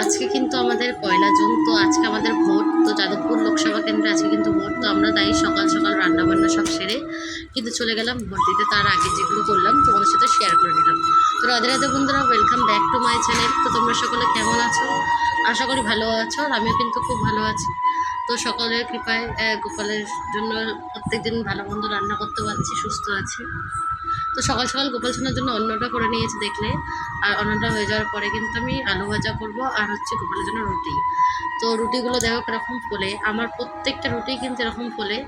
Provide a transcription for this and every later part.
আজকে কিন্তু আমাদের পয়লা জুন, তো আজকে আমাদের ভোট, তো যাদবপুর লোকসভা কেন্দ্রে আজকে কিন্তু ভোট, তো আমরা তাই সকাল সকাল রান্না বান্না সব সেরে কিন্তু চলে গেলাম ভোট দিতে। তার আগে যেগুলো করলাম তোমাদের সাথে শেয়ার করে নিলাম। তো রাধে রাধে বন্ধুরা welcome back to my channel তো তোমরা সকলে কেমন আছো? আশা করি ভালো আছো আর আমিও কিন্তু খুব ভালো আছি। তো সকলের কৃপায় গোপালের জন্য প্রত্যেকদিন ভালো মন্দ রান্না করতে পারছি, সুস্থ আছি। তো সকাল সকাল গোপাল সোনার জন্য অন্নটা করে নিয়েছি দেখলে। আর অন্নটা হয়ে যাওয়ার পরে কিন্তু আমি আলু ভাজা করব আর হচ্ছে গোপালের জন্য রুটি। তো রুটিগুলো দেখো কীরকম ফোলে। আমার প্রত্যেকটা রুটি কিন্তু এরকম ফোলে।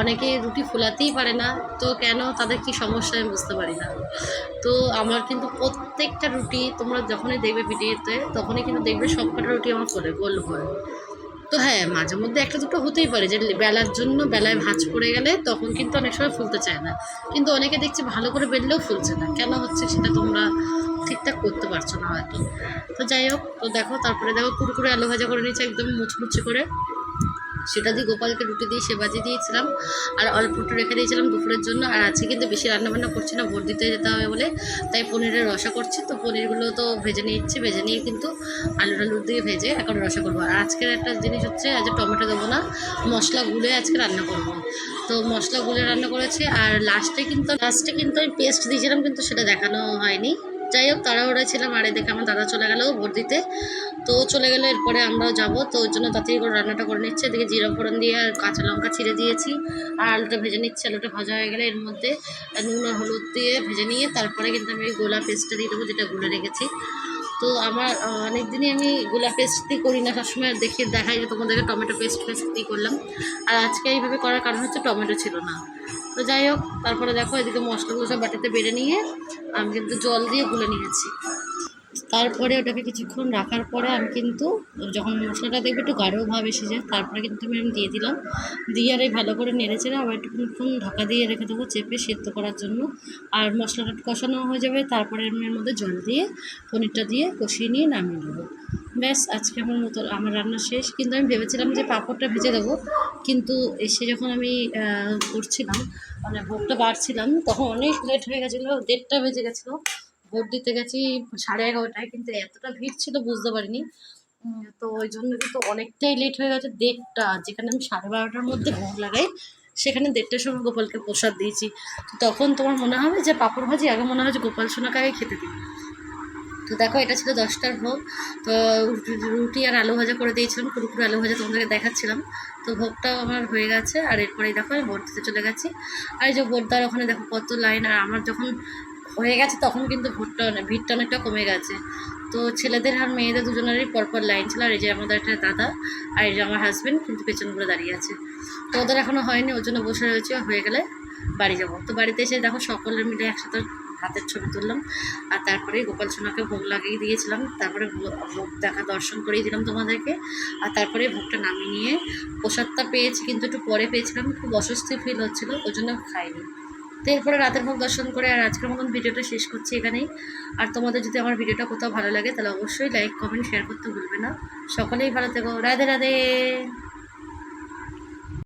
অনেকে রুটি ফোলাতেই পারে না। তো কেন, তাদের কি সমস্যা আমি বুঝতে পারি না। তো আমার কিন্তু প্রত্যেকটা রুটি তোমরা যখনই দেখবে ভিডিওতে, তখনই কিন্তু দেখবে সবকটা রুটি আমার ফোলে, গোল হয়। তো হ্যাঁ মাঝে মধ্যে একটা দুটো হতেই পারে যে বেলার জন্য বেলায় ভাঁজ পড়ে গেলে তখন কিন্তু অনেক সময় ফুলতে চায় না। কিন্তু অনেকে দেখছি ভালো করে বেললেও ফুলছে না। কেন হচ্ছে সেটা তোমরা ঠিকঠাক করতে পারছ না হয়তো। তো যাই হোক, তো দেখো, তারপরে দেখো কুরকুরে আলু ভাজা করে নিয়েছে একদম মুচমুচে করে। সেটা দিয়ে গোপালকে রুটি দিয়ে সেবাজি দিয়েছিলাম, আর অল্প একটু রেখে দিয়েছিলাম দুপুরের জন্য, আর আজকে কিন্তু বেশি রান্নাবান্না করছি না ভোট দিতে যেতে হবে বলে, তাই পনিরের রসা করছি, তো পনিরগুলো তো ভেজে নিচ্ছি ভেজে নিয়ে কিন্তু আলু টালু দিয়ে ভেজে এখন রসা করব। আর আজকের একটা জিনিস হচ্ছে, আজ টমেটো দেবো না, মশলা গুলে আজকে রান্না করব। তো মশলা গুলে রান্না করেছি, আর লাস্টে কিন্তু লাস্টে কিন্তু আমি পেস্ট দিয়েছিলাম, কিন্তু সেটা দেখানো হয়নি। যাই হোক তাড়াহুড়া ছিলাম আর এদিকে আমার দাদা চলে গেল ভোট দিতে। তো চলে গেলে, এরপরে আমরাও যাব। তো ওই জন্য তাড়াতাড়ি করে রান্নাটা করে নিচ্ছে। এদিকে জিরা ফোড়ন দিয়ে আর কাঁচা লঙ্কা ছিঁড়ে দিয়েছি। আর আলুটা ভেজে নিচ্ছে। আলুটা ভাজা হয়ে গেলে এর মধ্যে নুন আর হলুদ দিয়ে ভেজে নিয়ে তারপরে কিন্তু আমি গোলা পেস্টটা দিয়ে দেবো, যেটা গুলে রেখেছি। তো আমার অনেক দিনই আমি গোলা পেস্ট দিয়ে করি না। সবসময় দেখি, দেখাই যে তোমাদেরকে টমেটো পেস্ট পেস্ট দিয়ে করলাম। আর আজকে এইভাবে করার কারণ হচ্ছে টমেটো ছিল না। তো যাই হোক, তারপরে দেখো এদিকে মশলাগুলো সব বাটিতে বেড়ে নিয়ে আমি কিন্তু জল দিয়ে গুলে নিয়েছি। তারপরে ওটাকে কিছুক্ষণ রাখার পরে আমি কিন্তু যখন মশলাটা দেখবে একটু গাঢ়ভাব এসে যায় তারপরে কিন্তু আমি আমি দিয়ে দিলাম। দিয়ে আর এই ভালো করে নেড়ে চেড়ে আবার একটুক্ষণ ঢাকা দিয়ে রেখে দেবো চেপে সেদ্ধ করার জন্য। আর মশলাটা কষানো হয়ে যাবে, তারপরে আমি এর মধ্যে জল দিয়ে, পনিরটা দিয়ে কষিয়ে নিয়ে নামিয়ে দেবো ব্যাস, আজকে আমার মতো আমার রান্না শেষ। কিন্তু আমি ভেবেছিলাম যে পাঁপড়টা ভেজে দেবো। কিন্তু এসে যখন আমি করছিলাম মানে ভোগটা বাড়ছিলাম, তখন অনেক লেট হয়ে গেছিল, দেড়টা বেজে গেছিল। ভোট দিতে গেছি সাড়ে এগারোটায়, কিন্তু এতটা ভিড় ছিল বুঝতে পারিনি। তো ওই জন্য কিন্তু অনেকটাই লেট হয়ে গেছে, দেড়টা। যেখানে আমি সাড়ে বারোটার মধ্যে ভোগ লাগাই, সেখানে দেড়টার সময় গোপালকে প্রসাদ দিয়েছি। তখন তোমার মনে হবে যে পাঁপড় ভাজি, আগে মনে হয় যে গোপাল সোনাকে আগে খেতে দিই তো দেখো, এটা ছিল দশটার ভোগ। তো রুটি- আর আলু ভাজা করে দিয়েছিলাম কুরকুরে আলু ভাজা তোমাদেরকে দেখাচ্ছিলাম। তো ভোগটাও আমার হয়ে গেছে, আর এরপরেই দেখো, আমি ভোট দিতে চলে গেছি। আর এই যে ভোটদার ওখানে দেখো কত লাইন, আর আমার যখন হয়ে গেছে তখন কিন্তু ভোটটা অনেক, ভিড়টা অনেকটা কমে গেছে। তো ছেলেদের আর মেয়েদের দুজনেরই পরপর লাইন ছিল, আর এই যে আমাদের একটা দাদা, আর এই যে আমার হাজব্যান্ড কিন্তু পেছন করে দাঁড়িয়ে আছে। তো ওদের এখনও হয়নি, ওর জন্য বসে রয়েছে, হয়ে গেলে বাড়ি যাব। তো বাড়িতে এসে দেখো সকলে মিলে একসাথে হাতের ছবি তুললাম। আর তারপরে গোপাল সোনাকে ভোগ লাগিয়ে দিয়েছিলাম। তারপরে ভোগ দেখা দর্শন করিয়ে দিলাম তোমাদেরকে। আর তারপরে ভোগটা নামিয়ে নিয়ে প্রসাদটা পেয়েছি, কিন্তু একটু পরে পেয়েছিলাম। খুব অস্বস্তি ফিল হচ্ছিল, ওই জন্য খাইনি। তো এরপরে রাতের ভোগ দর্শন করে আর আজকের মতন ভিডিওটা শেষ করছি এখানেই। আর তোমাদের যদি আমার ভিডিওটা কোথাও ভালো লাগে, তাহলে অবশ্যই লাইক কমেন্ট শেয়ার করতে ভুলবে না। সকলেই ভালো থেকো। রাধে রাধে!